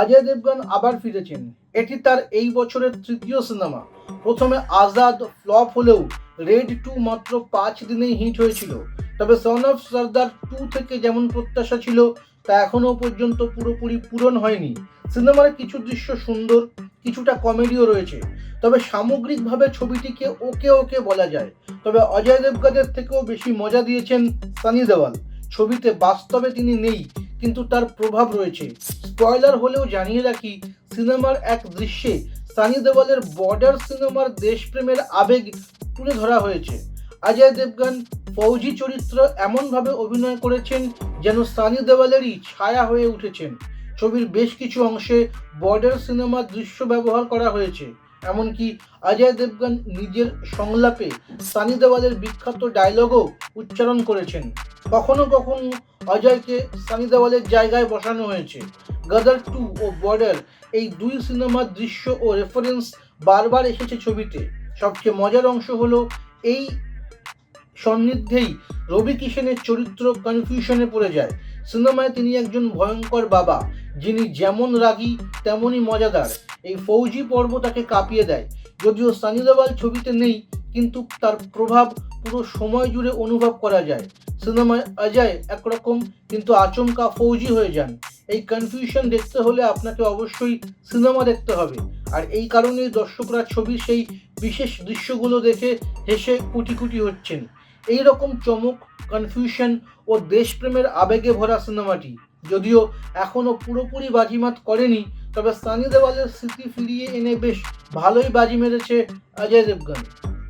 অজয় দেবগন আবার ফিরেছেন। এটি তার এই বছরের তৃতীয় সিনেমা। প্রথমে আজাদ ফ্লপ হলেও রেড টু মাত্র পাঁচ দিনেই হিট হয়েছিল। তবে সন অফ সর্দার টু থেকে যেমন প্রত্যাশা ছিল, তা এখনও পর্যন্ত পুরোপুরি পূরণ হয়নি। সিনেমার কিছু দৃশ্য সুন্দর, কিছুটা কমেডিও রয়েছে। তবে সামগ্রিকভাবে ছবিটিকে ওকে ওকে বলা যায়। তবে অজয় দেবগনের থেকেও বেশি মজা দিয়েছেন সানি দেওয়াল। ছবিতে বাস্তবে তিনি নেই কিন্তু তার প্রভাব রয়েছে। স্পয়লার হলেও জানিয়ে রাখি, সিনেমার এক দৃশ্যে সানি দেওয়ালের বর্ডার সিনেমার দেশপ্রেমের আবেগ তুলে ধরা হয়েছে। অজয় দেবগন ফৌজি চরিত্র এমনভাবে অভিনয় করেছেন যেন সানি দেওয়ালেরই ছায়া হয়ে উঠেছেন। ছবির বেশ কিছু অংশে বর্ডার সিনেমার দৃশ্য ব্যবহার করা হয়েছে। এমনকি অজয় দেবগন নিজের সংলাপে সানি দেওয়ালের বিখ্যাত ডায়লগও উচ্চারণ করেছেন। কখনো কখনো অজয়কে সানি দেওয়ালের জায়গায় বসানো হয়েছে। গদার টু ও বর্ডার, এই দুই সিনেমার দৃশ্য ও রেফারেন্স বারবার এসেছে ছবিতে। সবচেয়ে মজার অংশ হলো এই সন্নিধ্যেই রবি কিষেনের চরিত্র কনফিউশনে পড়ে যায়। সিনেমায় তিনি একজন ভয়ঙ্কর বাবা, যিনি যেমন রাগী, তেমনই মজাদার। এই ফৌজি পর্ব তাকে কাঁপিয়ে দেয়। যদিও সানি দেওয়াল ছবিতে নেই, কিন্তু তার প্রভাব পুরো সময় জুড়ে অনুভব করা যায়। সিনেমায় অজয় একরকম কিন্তু আচমকা ফৌজি হয়ে যান। এই কনফিউশন দেখতে হলে আপনাকে অবশ্যই সিনেমা দেখতে হবে। আর এই কারণেই দর্শকরা ছবির সেই বিশেষ দৃশ্যগুলো দেখে হেসে কুটি কুটি হচ্ছেন। এই রকম চমক কনফিউশন ও দেশপ্রেমের আবেগে ভরা সিনেমাটি। যদিও এখনও পুরোপুরি বাজিমাত করেনি, তবে সানি দেওয়ালের স্মৃতি ফিরিয়ে এনে বেশ ভালোই বাজি মেরেছে অজয় দেবগন।